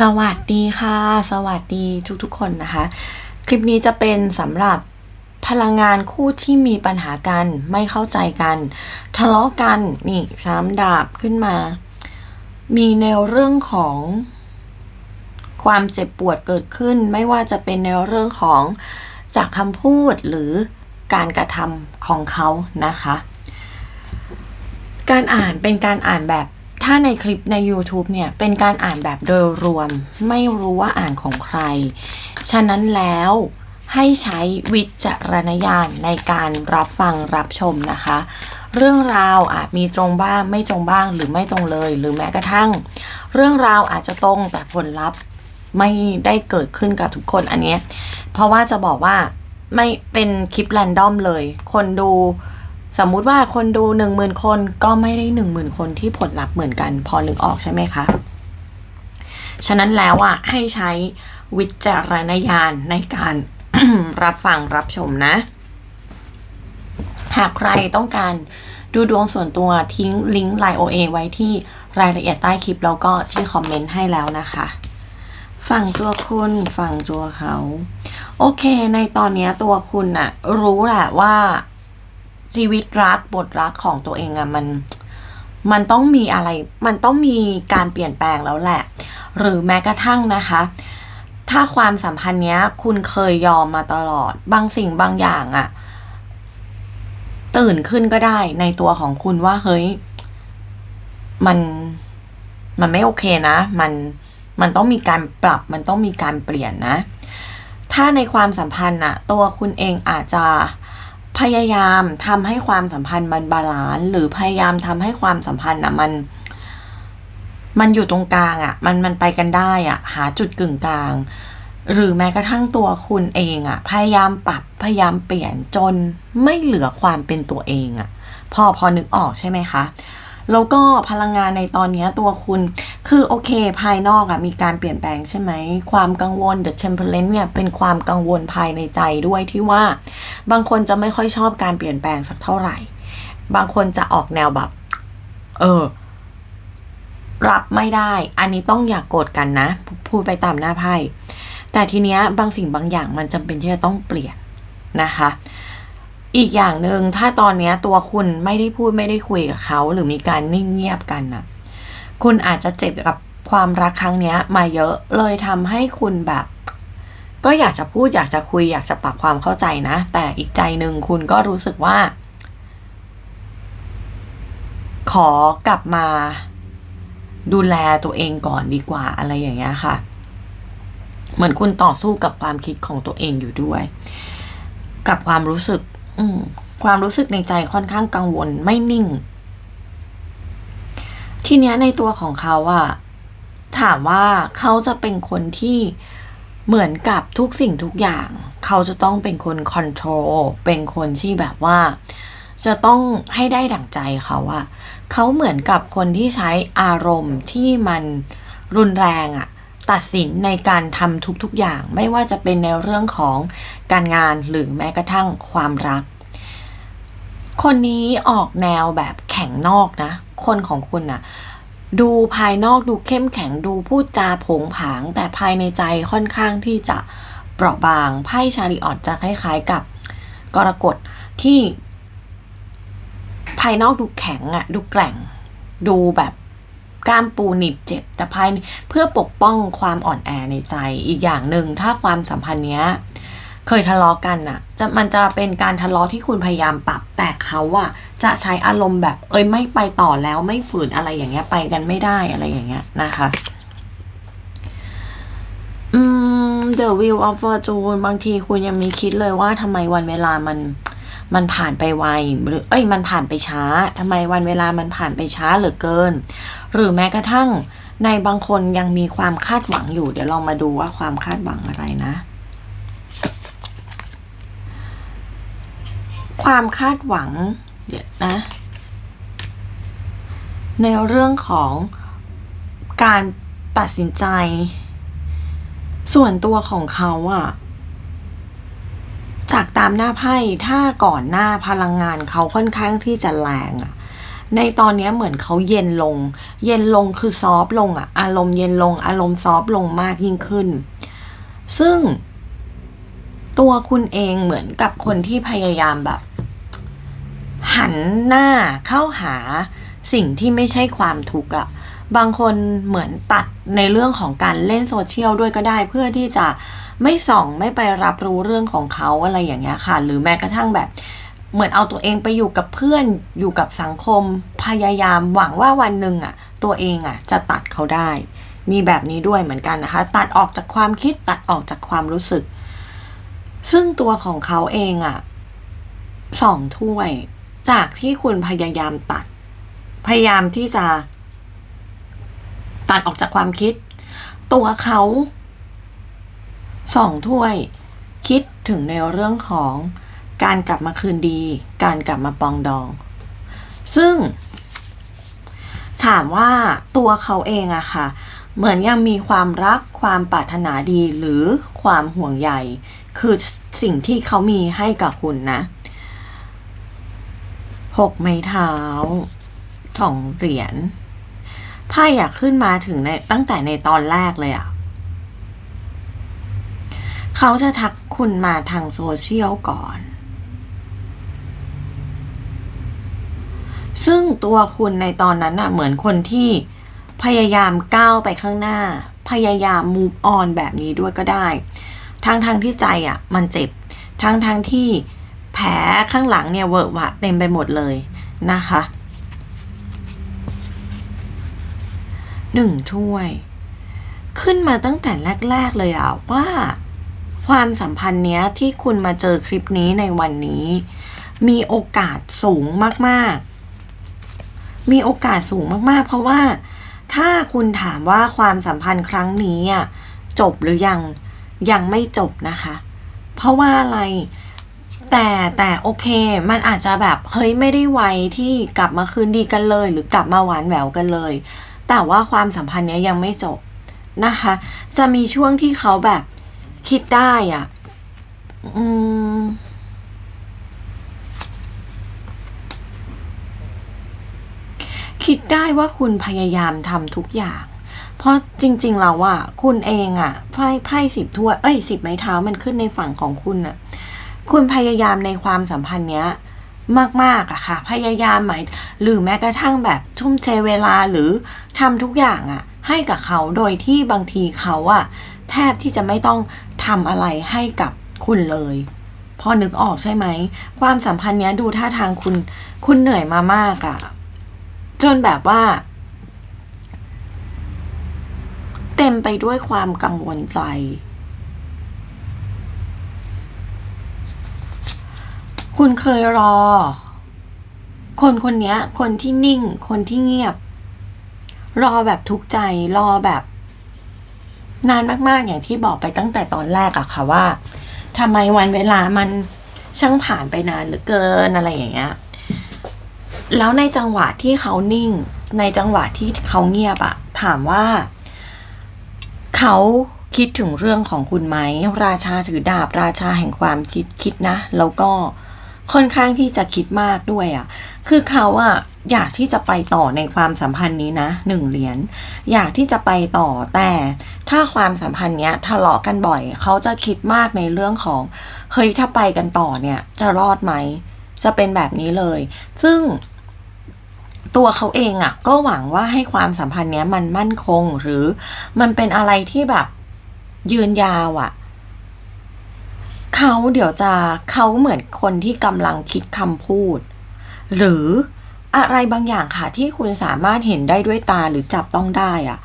สวัสดีค่ะ สวัสดีทุกๆคนนะคะ คลิปนี้จะเป็นสำหรับพลังงานคู่ที่มีปัญหากันไม่เข้าใจกัน ทะเลาะกันนี่สามดาบขึ้นมา มีแนวเรื่องของความเจ็บปวดเกิดขึ้น ไม่ว่าจะเป็นแนวเรื่องของจากคำพูดหรือการกระทำของเขานะคะ การอ่านเป็นการอ่านแบบ ถ้าในคลิปใน YouTube เนี่ย เป็นการอ่านแบบโดยรวม ไม่รู้ว่าอ่านของใคร ฉะนั้นแล้วให้ใช้วิจารณญาณในการรับฟังรับชมนะคะ เรื่องราวอาจมีตรงบ้างไม่ตรงบ้างหรือไม่ตรงเลย หรือแม้กระทั่ง เรื่องราวอาจจะตรงแต่ผลลัพธ์ไม่ได้เกิดขึ้นกับทุกคนอันเนี้ยเพราะว่าจะบอกว่าไม่เป็นคลิปแรนดอมเลย คนดู สมมุติว่าคนดูหนึ่งหมื่นคนก็ไม่ได้หนึ่งหมื่นคนที่ผลลัพธ์เหมือนกันพอนึกออกใช่ไหมคะ ฉะนั้นแล้วอะให้ใช้วิจารณญาณในการรับฟังรับชมนะ หากใครต้องการดูดวงส่วนตัวทิ้งลิงก์ไลน์ OA ไว้ที่รายละเอียดใต้คลิปแล้วก็ที่คอมเมนต์ให้แล้วนะคะ ฝั่งตัวคุณฝั่งตัวเขา โอเค ในตอนนี้ตัวคุณน่ะรู้แหละว่า ชีวิตรักบทรักของตัวเองอะมันมันต้องมีอะไร มันต้องมีการเปลี่ยนแปลงแล้วแหละ หรือแม้กระทั่งนะคะ ถ้าความสัมพันธ์เนี้ย คุณเคยยอมมาตลอด บางสิ่งบางอย่างอะตื่นขึ้นก็ได้ในตัวของคุณว่าเฮ้ย มันมันไม่โอเคนะ มันมันต้องมีการปรับ มันต้องมีการเปลี่ยนนะ ถ้าในความสัมพันธ์อะตัวคุณเองอาจจะ พยายามทำให้ความสัมพันธ์มันบาลานซ์หรือพยายามทำให้ความสัมพันธ์อะมัน มันอยู่ตรงกลางอะ มันมันไปกันได้อะ หาจุดกึ่งกลาง หรือแม้กระทั่งตัวคุณเองอะ พยายามปรับพยายามเปลี่ยนจนไม่เหลือความเป็นตัวเองอะ พอพอนึกออกใช่ไหมคะ แล้วก็พลังงานในตอนนี้ตัวคุณ คือโอเค ภายนอกอะมีการเปลี่ยนแปลงใช่ไหม ความกังวล The Temperance เนี่ยเป็นความกังวลภายในใจด้วยที่ว่า บางคนจะไม่ค่อยชอบการเปลี่ยนแปลงสักเท่าไหร่ บางคนจะออกแนวแบบ เออ รับไม่ได้ อันนี้ต้องอย่ากโกรธกันนะ พูดไปตามหน้าไพ่แต่ทีเนี้ยบางสิ่งบางอย่างมันจำเป็นที่จะต้องเปลี่ยนนะคะ อีกอย่างหนึ่งถ้าตอนนี้ตัวคุณไม่ได้พูดไม่ได้คุยกับเขา หรือมีการนิ่งเงียบกันน่ะ คุณอาจจะเจ็บกับความรักครั้งนี้มาเยอะเลยทำให้คุณแบบ ก็อยากจะพูดอยากจะคุยอยากจะปรับความเข้าใจนะ แต่อีกใจหนึ่งคุณก็รู้สึกว่า ขอกลับมา ดูแลตัวเองก่อนดีกว่าอะไรอย่างเงี้ยค่ะ เหมือนคุณต่อสู้กับความคิดของตัวเองอยู่ด้วย กับความรู้สึก ความรู้สึกในใจค่อนข้างกังวลไม่นิ่ง ทีเนี้ยในตัวของเขาอะถามว่าเขาจะเป็นคนที่เหมือนกับทุกสิ่งทุกอย่าง เขาจะต้องเป็นคนคอนโทรลเป็นคนที่แบบว่า จะต้องให้ได้ดั่งใจเขาอะเขาเหมือนกับคนที่ใช้อารมณ์ที่มันรุนแรงอะ ตัดสินในการทำทุกๆอย่าง ไม่ว่าจะเป็นในเรื่องของการงานหรือแม้กระทั่งความรัก คนนี้ออกแนวแบบแข็งนอกนะ คนของคุณน่ะดูภายนอกดูเข้มแข็งดูพูดจาผงผาง แต่ภายในใจค่อนข้างที่จะเปราะบางไพ่ชาริออตจะคล้ายๆกับกรกฎที่ ภายนอกดูแข็งอะดูแกร่ง ดูแบบ กล้ามปูหนีบเจ็บแต่ภายเพื่อปกป้องความอ่อนแอในใจอีกอย่างหนึ่งถ้าความสัมพันธ์เนี้ยเคยทะเลาะกันอะจะมันจะเป็นการทะเลาะที่คุณพยายามปรับ แต่เขาอะจะใช้อารมณ์แบบ เอ้ยไม่ไปต่อแล้วไม่ฝืนอะไรอย่างเงี้ยไปกันไม่ได้อะไรอย่างเงี้ยนะคะอืม The Wheel of Fortune บางทีคุณยังมีคิดเลยว่าทำไมวันเวลามัน มันผ่านไปไวหรือเอ้ยมันผ่านไปช้าทำไมวันเวลามันผ่านไปช้าเหลือเกิน หรือแม้กระทั่งในบางคนยังมีความคาดหวังอยู่ เดี๋ยวลองมาดูว่าความคาดหวังอะไรนะ ความคาดหวัง เดี๋ยวนะ ในเรื่องของการตัดสินใจ ส่วนตัวของเขาอะ จากตามหน้าไพ่ถ้าก่อนหน้าพลังงานเขาค่อนข้างที่จะแรงอะในตอนนี้เหมือนเขาเย็นลง เย็นลงคือซอฟลงอะอารมณ์เย็นลง อารมณ์ซอฟลงมากยิ่งขึ้น ซึ่ง ตัวคุณเองเหมือนกับคนที่พยายามแบบ หันหน้าเข้าหาสิ่งที่ไม่ใช่ความทุกข์อะ บางคนเหมือนตัดในเรื่องของการเล่นโซเชียลด้วยก็ได้เพื่อที่จะไม่ส่องไม่ไปรับรู้เรื่องของเขาอะไรอย่างเงี้ยค่ะ หรือแม้กระทั่งแบบเหมือนเอาตัวเองไปอยู่กับเพื่อนอยู่กับสังคม พยายามหวังว่าวันหนึ่งอะ ตัวเองอะจะตัดเขาได้ มีแบบนี้ด้วยเหมือนกันนะคะ ตัดออกจากความคิดตัดออกจากความรู้สึก ซึ่งตัวของเขาเองอะสองถ้วย จากที่คุณพยายามตัด พยายามที่จะ ตัดออกจากความคิด ตัวเขาสองถ้วย คิดถึงในเรื่องของการกลับมาคืนดี การกลับมาปองดอง ซึ่ง ถามว่าตัวเขาเองอะค่ะ เหมือนยังมีความรักความปรารถนาดีหรือความห่วงใยคือสิ่งที่เขามีให้กับคุณนะหกไม้เท้าสองเหรียญ ไพ่อยากขึ้นมาถึงในตั้งแต่ในตอนแรกเลยอะเขาจะทักคุณมาทางโซเชียลก่อน ซึ่งตัวคุณในตอนนั้นอะเหมือนคนที่พยายามก้าวไปข้างหน้า พยายาม move on แบบนี้ด้วยก็ได้ ทั้งทางที่ใจอะมันเจ็บ ทั้งทางที่แผลข้างหลังเนี่ยเวอะวะเต็มไปหมดเลยนะคะ หนึ่งถ้วย ขึ้นมาตั้งแต่แรก ๆ เลยอะว่า ความสัมพันธ์เนี้ยที่คุณมาเจอคลิปนี้ในวันนี้ มีโอกาสสูงมากๆ มีโอกาสสูงมากๆ เพราะว่าถ้าคุณถามว่าความสัมพันธ์ครั้งนี้อะจบหรือยังยังไม่จบนะคะ เพราะว่าอะไรแต่แต่โอเค มันอาจจะแบบเฮ้ยไม่ได้ไวที่กลับมาคืนดีกันเลย หรือกลับมาหวานแหววกันเลย แต่ว่าความสัมพันธ์เนี้ยยังไม่จบนะคะ จะมีช่วงที่เขาแบบคิดได้อะอืมคิดได้ว่าคุณพยายามทำทุกอย่าง เพราะจริงๆแล้วอะคุณเองอะไพ่ไพ่สิบถ้วยเอ้ยสิบไม้เท้ามันขึ้นในฝั่งของคุณอะคุณพยายามในความสัมพันธ์เนี้ย มากๆอะค่ะ พยายามหมายหรือแม้กระทั่งแบบทุ่มเทเวลาหรือทำทุกอย่างอะให้กับเขาโดยที่บางทีเขาอะแทบที่จะไม่ต้องทำอะไรให้กับคุณเลย พอนึกออกใช่ไหม ความสัมพันธ์เนี้ยดูท่าทางคุณ คุณเหนื่อยมามากอะจนแบบว่า เต็มไปด้วยความกังวลใจ คุณเคยรอ คนคนนี้คนที่นิ่ง คนที่เงียบ รอแบบทุกใจ รอแบบ นานมากๆอย่างที่บอกไปตั้งแต่ตอนแรกอะค่ะว่าทำไมวันเวลามันช่างผ่านไปนานหลือเกินอะไรอย่างเงี้ย แล้วในจังหวะที่เขานิ่ง ในจังหวะที่เขาเงียบอะถามว่า เขาคิดถึงเรื่องของคุณไหม ราชาถือดาบราชาแห่งความคิดคิดนะ แล้วก็ ค่อนข้างที่จะคิดมากด้วยอะ่ะ คือเขาอะ่ะอยากที่จะไปต่อในความสัมพันธ์นี้นะหนึ่งเหรียญอยากที่จะไปต่อแต่ถ้าความสัมพันธ์เนี้ยทะเลาะกันบ่อย เขาจะคิดมากในเรื่องของเฮ้ยถ้าไปกันต่อเนี่ย จะรอดไหม จะเป็นแบบนี้เลย ซึ่งตัวเขาเองอะ่ะ ก็หวังว่าให้ความสัมพันธ์เนี้ยมันมั่นคงหรือมันเป็นอะไรที่แบบยืนยาวอะ่ะ เขาเดี๋ยวจะเขาเหมือนคนที่กำลังคิดคำพูด หรืออะไรบางอย่างค่ะที่คุณสามารถเห็นได้ด้วยตาหรือจับต้องได้อะ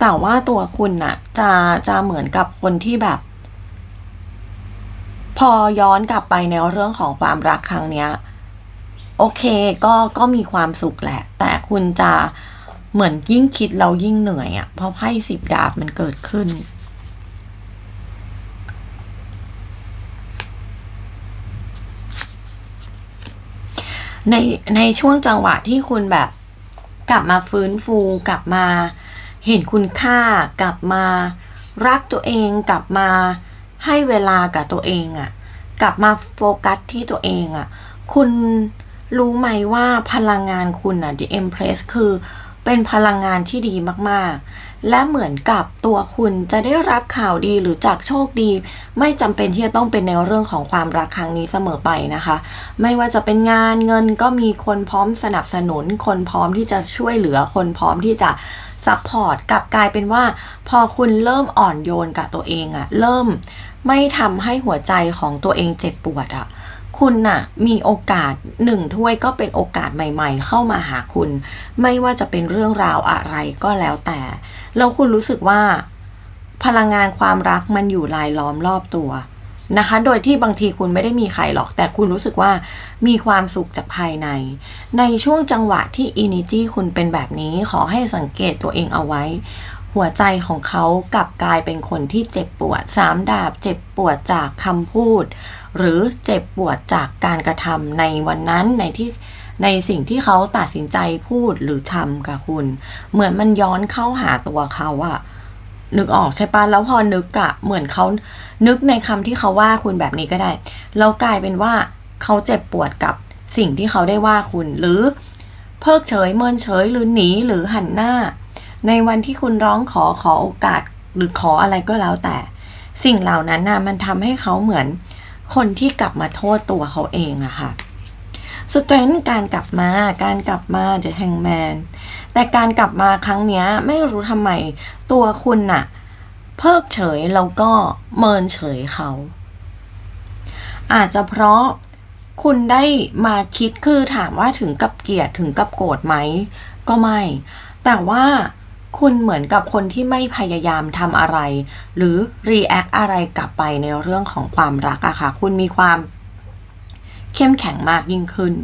แต่ว่าตัวคุณน่ะจะจะเหมือนกับคนที่แบบ พอย้อนกลับไปในเรื่องของความรักครั้งเนี้ย โอเคก็ก็มีความสุขแหละ แต่คุณจะเหมือนยิ่งคิดเรายิ่งเหนื่อยอะ่ะเพราะไพ่สิบดาบมันเกิดขึ้น ในในช่วงจังหวะที่คุณแบบกลับมาฟื้นฟูกลับมาเห็นคุณค่ากลับมารักตัวเองกลับมาให้เวลากับตัวเองอะ่ะ กลับมาโฟกัสที่ตัวเองอะ่ะ คุณรู้ไหมว่าพลังงานคุณอะ The Empress คือเป็นพลังงานที่ดีมาก ๆ และเหมือนกับตัวคุณจะได้รับข่าวดีหรือจากโชคดี ไม่จำเป็นที่จะต้องเป็นในเรื่องของความรักครั้งนี้เสมอไปนะคะ ไม่ว่าจะเป็นงานเงินก็มีคนพร้อมสนับสนุน คนพร้อมที่จะช่วยเหลือคนพร้อมที่จะซัพพอร์ตกลับกลายเป็นว่า พอคุณเริ่มอ่อนโยนกับตัวเองอะเริ่มไม่ทำให้หัวใจของตัวเองเจ็บปวดอะ คุณน่ะมีโอกาสหนึ่งถ้วยก็เป็นโอกาสใหม่ ๆ เข้ามาหาคุณ ไม่ว่าจะเป็นเรื่องราวอะไรก็แล้วแต่ แล้วคุณรู้สึกว่า พลังงานความรักมันอยู่รายล้อมรอบตัวนะคะ โดยที่บางทีคุณไม่ได้มีใครหรอก แต่คุณรู้สึกว่ามีความสุขจากภายใน ในช่วงจังหวะที่อินิจีคุณเป็นแบบนี้ขอให้สังเกตตัวเองเอาไว้ หัวใจของเขากลับกลายเป็นคนที่เจ็บปวดสามดาบเจ็บปวดจากคำพูด หรือเจ็บปวดจากการกระทำในวันนั้นในที่ในสิ่งที่เขาตัดสินใจพูดหรือทำกับคุณ เหมือนมันย้อนเข้าหาตัวเขาอะนึกออกใช่ปะแล้วพอนึกอะเหมือนเขานึกในคำที่เขาว่าคุณแบบนี้ก็ได้แล้วกลายเป็นว่าเขาเจ็บปวดกับสิ่งที่เขาได้ว่าคุณ หรือเพิกเฉยเมินเฉยหรือหนีหรือหันหน้า ในวันที่คุณร้องขอขอโอกาสหรือขออะไรก็แล้วแต่ สิ่งเหล่านั้นน่ะมันทำให้เขาเหมือนคนที่กลับมาโทษตัวเขาเองอะค่ะสเตรนการกลับมาการกลับมาเดอะแฮงแมนแต่การกลับมาครั้งนี้ไม่รู้ทำไมตัวคุณน่ะ เพิกเฉยแล้วก็เมินเฉยเขา อาจจะเพราะคุณได้มาคิดคือถามว่าถึงกับเกลียดถึงกับโกรธไหม ก็ไม่ แต่ว่า คุณเหมือนกับคนที่ไม่พยายามทำอะไร หรือรีแอคอะไรกลับไปในเรื่องของความรักอะค่ะ คุณมีความเข้มแข็งมากยิ่งขึ้น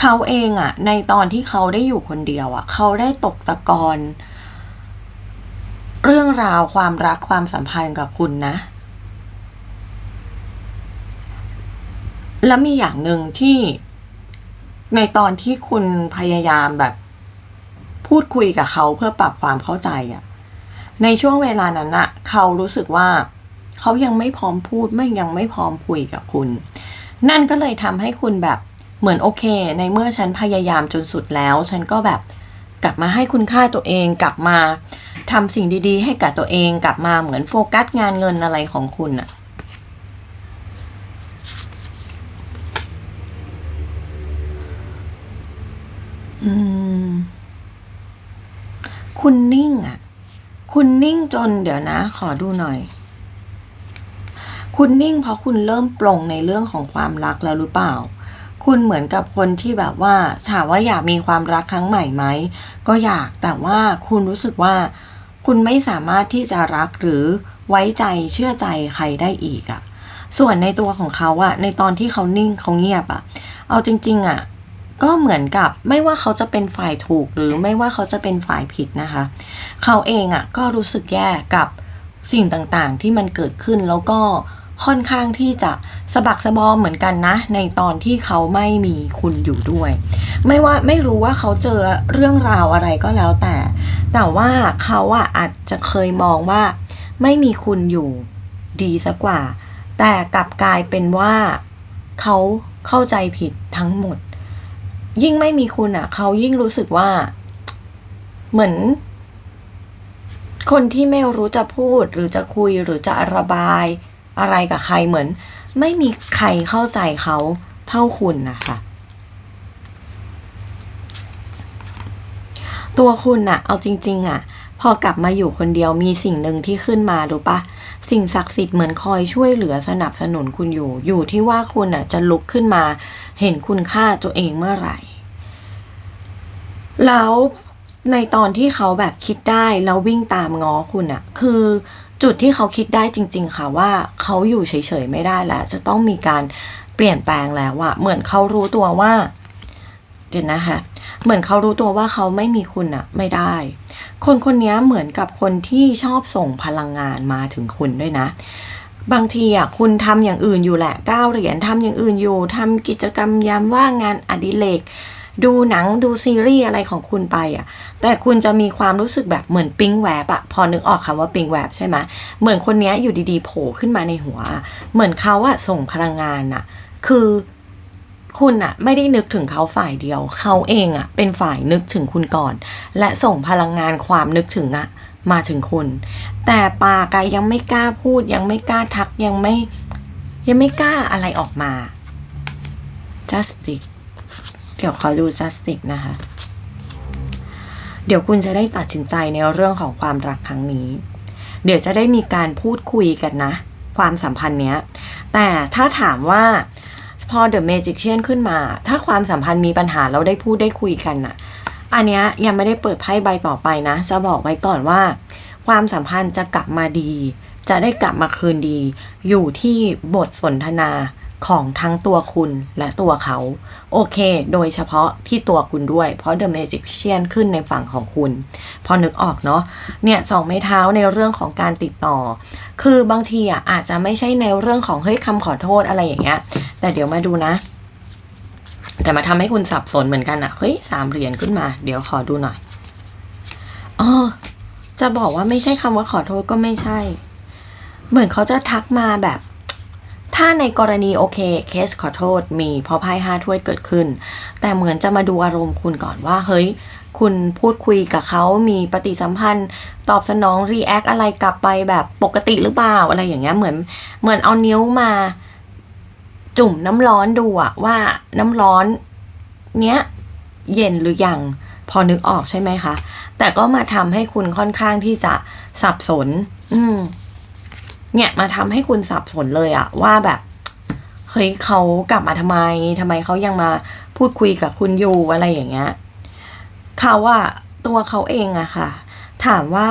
เขาเองอะในตอนที่เขาได้อยู่คนเดียวอะเขาได้ตกตะกอนเรื่องราวความรักความสัมพันธ์กับคุณนะ และมีอย่างหนึ่งที่ในตอนที่คุณพยายามแบบ พูดคุยกับเขาเพื่อปรับความเข้าใจอะในช่วงเวลานั้นอะเขารู้สึกว่า เขายังไม่พร้อมพูดไม่ยังไม่พร้อมคุยกับคุณ นั่นก็เลยทำให้คุณแบบเหมือนโอเค ในเมื่อฉันพยายามจนสุดแล้ว ฉันก็แบบกลับมาให้คุณค่าตัวเองกลับมาทำสิ่งดีๆ ให้กับตัวเองกลับมาเหมือนโฟกัสงานเงินอะไรของคุณอะอืม คุณนิ่งอะ คุณนิ่งจนเดี๋ยวนะ ขอดูหน่อย คุณนิ่งเพราะคุณเริ่มปลงในเรื่องของความรักแล้วหรือเปล่า คุณเหมือนกับคนที่แบบว่าถามว่าอยากมีความรักครั้งใหม่ไหม ก็อยากแต่ว่าคุณรู้สึกว่า คุณไม่สามารถที่จะรักหรือไว้ใจเชื่อใจใครได้อีกอะส่วนในตัวของเขาอะในตอนที่เขานิ่งเขาเงียบอะเอาจริง ๆอะ ก็เหมือนกับไม่ว่าเขาจะเป็นฝ่ายถูกหรือไม่ว่าเขาจะเป็นฝ่ายผิดนะคะ เขาเองอะ่ะก็รู้สึกแย่กับสิ่งต่างๆ ที่มันเกิดขึ้นแล้วก็ค่อนข้างที่จะสะบักสะบอมเหมือนกันนะ ในตอนที่เขาไม่มีคุณอยู่ด้วย ไม่ว่าไม่รู้ว่าเขาเจอเรื่องราวอะไรก็แล้วแต่ แต่ว่าเขาอะอาจจะเคยมองว่า ไม่มีคุณอยู่ดีสักกว่า แต่กลับกลายเป็นว่า เขาเข้าใจผิดทั้งหมด ยิ่งไม่มีคุณอะ เขายิ่งรู้สึกว่า เหมือน คนที่ไม่รู้จะพูดหรือจะคุยหรือจะระบาย อะไรกับใครเหมือน ไม่มีใครเข้าใจเขาเท่าคุณนะคะตัวคุณอะเอาจริง ๆอะ พอกลับมาอยู่คนเดียวมีสิ่งหนึ่งที่ขึ้นมาดูปะสิ่งศักดิ์สิทธิ์เหมือนคอยช่วยเหลือสนับสนุนคุณอยู่ อยู่ที่ว่าคุณอะจะลุกขึ้นมา เห็นคุณค่าตัวเองเมื่อไหร่ แล้วในตอนที่เขาแบบคิดได้แล้ววิ่งตามง้อคุณอะคือจุดที่เขาคิดได้จริง ๆ ค่ะว่าเขาอยู่เฉยๆไม่ได้แล้ว จะต้องมีการเปลี่ยนแปลงแล้วอะเหมือนเขารู้ตัวว่า เดี๋ยวนะคะ เหมือนเขารู้ตัวว่าเขาไม่มีคุณอะไม่ได้ คนคนนี้เหมือนกับคนที่ชอบส่งพลังงานมาถึงคุณด้วยนะ บางทีอะคุณทำอย่างอื่นอยู่แหละก้าวเหรียญทำอย่างอื่นอยู่ทำกิจกรรมยามว่างงานอดิเรกดูหนังดูซีรีส์อะไรของคุณไปอะ แต่คุณจะมีความรู้สึกแบบเหมือนปิงแวบอะพอนึกออกคำว่าปิงแวบใช่ไหมเหมือนคนนี้อยู่ดีๆโผล่ขึ้นมาในหัว เหมือนเขาอะส่งพลังงานอะคือ คุณอะไม่ได้นึกถึงเขาฝ่ายเดียว เขาเองอะเป็นฝ่ายนึกถึงคุณก่อน และส่งพลังงานความนึกถึงอะมาถึงคุณ แต่ปากอะยังไม่กล้าพูด ยังไม่กล้าทักยังไม่ ยังไม่กล้าอะไรออกมา justice เดี๋ยวขอดู justice นะคะ เดี๋ยวคุณจะได้ตัดสินใจในเรื่องของความรักครั้งนี้ เดี๋ยวจะได้มีการพูดคุยกันนะ ความสัมพันธ์เนี้ย แต่ถ้าถามว่า พอ The Magician ขึ้นมา ถ้าความสัมพันธ์มีปัญหาเราได้พูดได้คุยกันน่ะ อันเนี้ยยังไม่ได้เปิดไพ่ใบต่อไปนะ จะบอกไว้ก่อนว่า ความสัมพันธ์จะกลับมาดี จะได้กลับมาคืนดี อยู่ที่บทสนทนา ของทั้งตัวคุณและตัวเขา โอเค โดยเฉพาะที่ตัวคุณด้วย เพราะ The Magician ขึ้นในฝั่งของคุณ พอนึกออกเนาะเนี่ยสองไม้เท้าในเรื่องของการติดต่อ คือบางทีอะอาจจะไม่ใช่ในเรื่องของเฮ้ยคำขอโทษอะไรอย่างเงี้ยแต่เดี๋ยวมาดูนะ แต่มาทำให้คุณสับสนเหมือนกันอะเฮ้ยสามเหรียญขึ้นมา เดี๋ยวขอดูหน่อยอ๋อจะบอกว่าไม่ใช่คำว่าขอโทษก็ไม่ใช่ เหมือนเขาจะทักมาแบบ ถ้าในกรณีโอเคเคสขอโทษมีพราะไพ่ห้าถ้วยเกิดขึ้น แต่เหมือนจะมาดูอารมณ์คุณก่อนว่า เฮ้ย คุณพูดคุยกับเขามีปฏิสัมพันธ์ ตอบสนองรีแอคอะไรกลับไปแบบปกติหรือเปล่าอะไรอย่างเงี้ยเหมือนเหมือนเอานิ้วมาจุ่มน้ำร้อนดูอะว่าน้ำร้อนเนี้ยเย็นหรือยังพอนึกออกใช่ไหมคะ แต่ก็มาทำให้คุณค่อนข้างที่จะสับสน อืม เนี่ยมาทำให้คุณสับสนเลยอะว่าแบบเฮ้ยเขากลับมาทำไมทำไมเขายังมาพูดคุยกับคุณอยู่อะไรอย่างเงี้ยเขาอะตัวเขาเองอะค่ะ ถามว่า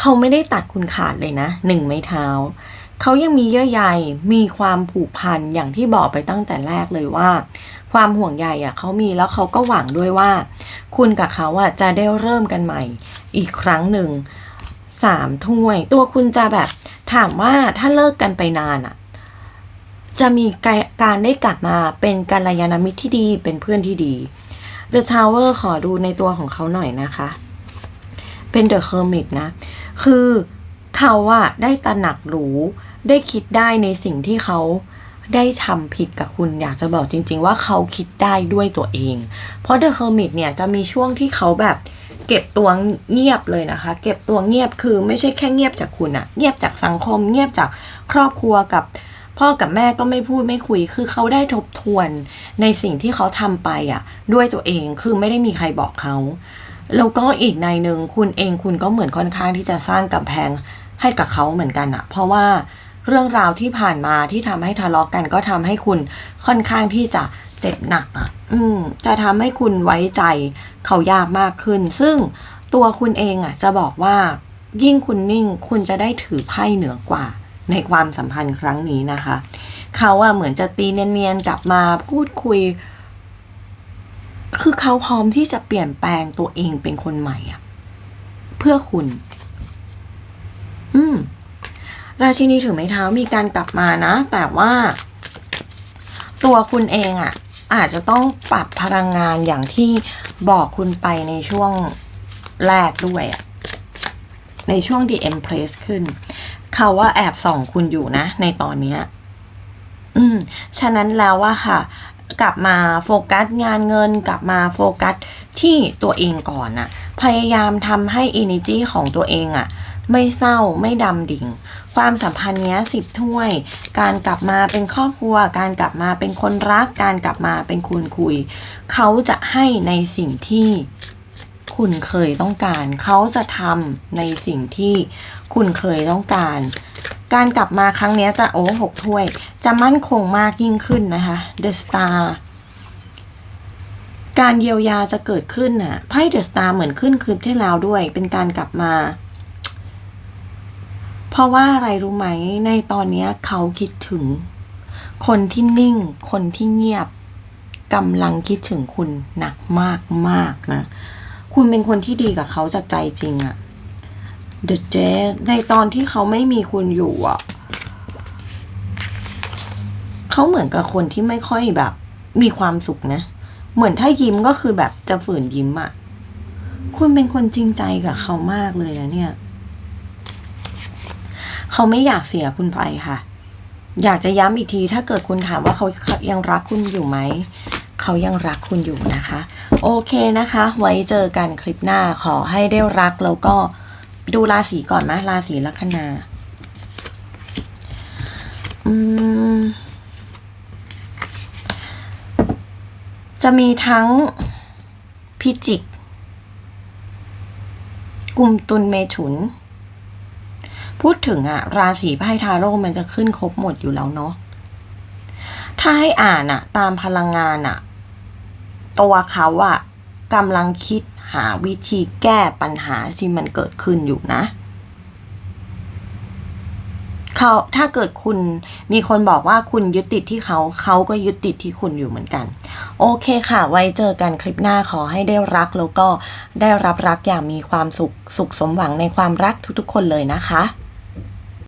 เขาไม่ได้ตัดคุณขาดเลยนะหนึ่งไม้เท้าเขายังมีเยื่อใยมีความผูกพันอย่างที่บอกไปตั้งแต่แรกเลยว่า ความห่วงใยอะเขามีแล้วเขาก็หวังด้วยว่า คุณกับเขาอะจะได้เริ่มกันใหม่ อีกครั้งหนึ่ง สามถ้วย ตัวคุณจะแบบถามว่าถ้าเลิกกันไปนานอะจะมีการได้กลับมาเป็นกัลยาณมิตรที่ดีเป็นเพื่อนที่ดี The Tower ขอดูในตัวของเขาหน่อยนะคะ เป็น The Hermit นะ คือเขาอะได้ตระหนักรู้ได้คิดได้ในสิ่งที่เขาได้ทำผิดกับคุณอยากจะบอกจริง ๆ ว่าเขาคิดได้ด้วยตัวเอง เพราะ The Hermit เนี่ยจะมีช่วงที่เขาแบบ เก็บตัวเงียบเลยนะคะ เก็บตัวเงียบคือไม่ใช่แค่เงียบจากคุณอะเงียบจากสังคม เงียบจากครอบครัวกับพ่อกับแม่ก็ไม่พูดไม่คุย คือเขาได้ทบทวนในสิ่งที่เขาทำไปอะด้วยตัวเองคือไม่ได้มีใครบอกเขาแล้วก็อีกในหนึ่งคุณเองคุณก็เหมือนค่อนข้างที่จะสร้างกำแพงให้กับเขาเหมือนกันอะเพราะว่าเรื่องราวที่ผ่านมาที่ทำให้ทะเลาะกกันก็ทำให้คุณค่อนข้างที่จะ เจ็บหนักอะจะทำให้คุณไว้ใจเขายากมากขึ้น ซึ่งตัวคุณเองอะจะบอกว่ายิ่งคุณนิ่งคุณจะได้ถือไพ่เหนือกว่า ในความสัมพันธ์ครั้งนี้นะคะ เขาอะเหมือนจะตีเนียนๆกลับมาพูดคุย คือเขาพร้อมที่จะเปลี่ยนแปลงตัวเองเป็นคนใหม่อะเพื่อคุณ อืม ราชินีถือไม้เท้ามีการกลับมานะ แต่ว่า ตัวคุณเองอะ อาจจะต้องปรับพลังงานอย่างที่บอกคุณไปในช่วงแรกด้วยอะในช่วง The Empress ขึ้น เขาว่าแอบส่องคุณอยู่นะ ในตอนเนี้ยอืม ฉะนั้นแล้วว่าค่ะ กลับมาโฟกัสงานเงิน กลับมาโฟกัสที่ตัวเองก่อนน่ะพยายามทำให้ energy ของตัวเองอะ ไม่เศร้าไม่ดำดิ่ง ความสัมพันธ์เนี้ยสิบถ้วย การกลับมาเป็นครอบครัว การกลับมาเป็นคนรัก การกลับมาเป็นคุณคุย เขาจะให้ในสิ่งที่คุณเคยต้องการ เขาจะทำในสิ่งที่คุณเคยต้องการ การกลับมาครั้งเนี้ยจะโอ้หกถ้วย จะมั่นคงมากยิ่งขึ้นนะคะ The Star การเยียวยาจะเกิดขึ้นน่ะไพ่ The Star เหมือนขึ้นคืนที่แล้วด้วย เป็นการกลับมา เพราะว่าอะไรรู้ไหมในตอนนี้เขาคิดถึง คนที่นิ่ง คนที่เงียบกำลังคิดถึงคุณหนักมากมากนะ คุณเป็นคนที่ดีกับเขาจากใจจริงอะเดอะเจในตอนที่เขาไม่มีคุณอยู่อะเขาเหมือนกับคนที่ไม่ค่อยแบบ มีความสุขนะ เหมือนถ้ายิ้มก็คือแบบจะฝืนยิ้มอะคุณเป็นคนจริงใจกับเขามากเลยนะเนี่ย เขาไม่อยากเสียคุณไปค่ะ อยากจะย้ำอีกที ถ้าเกิดคุณถามว่าเขายังรักคุณอยู่ไหม เขายังรักคุณอยู่นะคะ โอเคนะคะ ไว้เจอกันคลิปหน้าขอให้ได้รักแล้วก็ดูราศีก่อนไหมราศีลัคนาอืมจะมีทั้งพิจิก กลุ่มตุลเมถุน พูดถึงอะราศีไพ่ทาโร่มันจะขึ้นครบหมดอยู่แล้วเนาะถ้าให้อ่านอะตามพลังงานอะตัวเขาอะกำลังคิดหาวิธีแก้ปัญหาที่มันเกิดขึ้นอยู่นะเขาถ้าเกิดคุณมีคนบอกว่าคุณยึดติดที่เขาเขาก็ยึดติดที่คุณอยู่เหมือนกัน โอเคค่ะ ไว้เจอกันคลิปหน้าขอให้ได้รักแล้วก็ได้รับรักอย่างมีความสุขสุขสมหวังในความรักทุกๆ คนเลยนะคะ